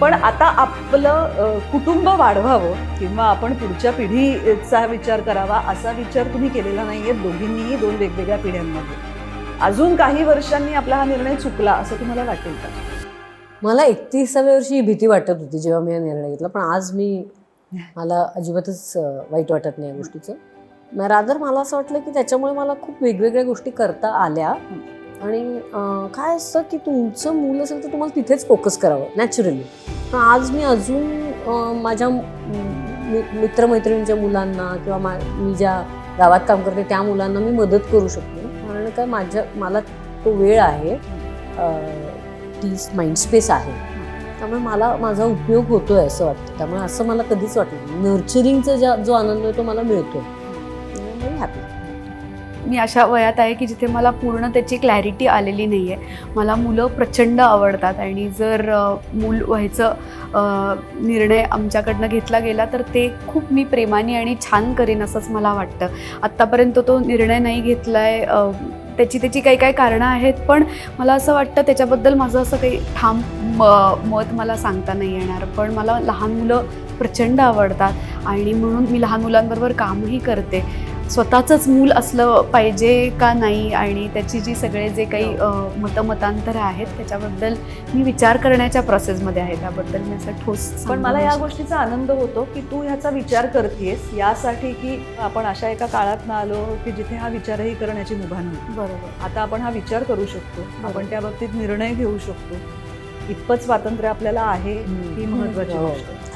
पण आता आपलं कुटुंब वाढवावं किंवा आपण पुढच्या पिढीचा विचार करावा असा विचार तुम्ही केलेला नाही आहे दोघींनीही दोन वेगवेगळ्या पिढ्यांमध्ये. अजून काही वर्षांनी आपला हा निर्णय चुकला असं तुम्हाला वाटेल का? मला एकतीसाव्या वर्षी भीती वाटत होती जेव्हा मी हा निर्णय घेतला पण आज मी मला अजिबातच वाईट वाटत नाही या गोष्टीचं. रादर मला असं वाटलं की त्याच्यामुळे मला खूप वेगवेगळ्या गोष्टी करता आल्या. आणि काय असतं की तुमचं मूल असेल तर तुम्हाला तिथेच फोकस करावं नॅचरली पण आज मी अजून माझ्या मि- मित्रमैत्रिणींच्या मुलांना किंवा मा मी ज्या गावात काम करते त्या मुलांना मी मदत करू शकते. कारण काय माझ्या मला तो वेळ आहे ती माइंड स्पेस आहे. त्यामुळे मला माझा उपयोग होतो आहे असं वाटतं. त्यामुळे असं मला कधीच वाटलं नर्चरिंगचा ज्या जो आनंद आहे तो मला मिळतो आहे हॅपी मी अशा वयात आहे की जिथे मला पूर्ण त्याची क्लॅरिटी आलेली नाही आहे मला मुलं प्रचंड आवडतात आणि जर मूल व्हायचं निर्णय आमच्याकडनं घेतला गेला तर ते खूप मी प्रेमाने आणि छान करेन असंच मला वाटतं. आत्तापर्यंत तो निर्णय नाही घेतला आहे त्याची त्याची काही काही कारणं आहेत पण मला असं वाटतं त्याच्याबद्दल माझं असं काही ठाम म मत मला सांगता नाही येणार. पण मला लहान मुलं प्रचंड आवडतात आणि म्हणून मी लहान मुलांबरोबर कामही करते. स्वतःचंच मूल असलं पाहिजे का नाही आणि त्याची जी सगळे जे काही अ, मतमतांतर आहेत त्याच्याबद्दल मी विचार करण्याच्या प्रोसेसमध्ये आहे. त्याबद्दल मी असं ठोस पण मला नाही या. गोष्टीचा आनंद होतो की तू ह्याचा विचार करतेस यासाठी की आपण अशा एका काळात आलो की जिथे हा विचारही करण्याची मुभा नव्हती. बरोबर. आता आपण हा विचार करू शकतो. आपण त्या बाबतीत निर्णय घेऊ शकतो. इतपत स्वातंत्र्य आपल्याला आहे ही महत्वाची हो. गोष्ट